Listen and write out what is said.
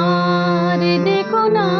আর দেখো না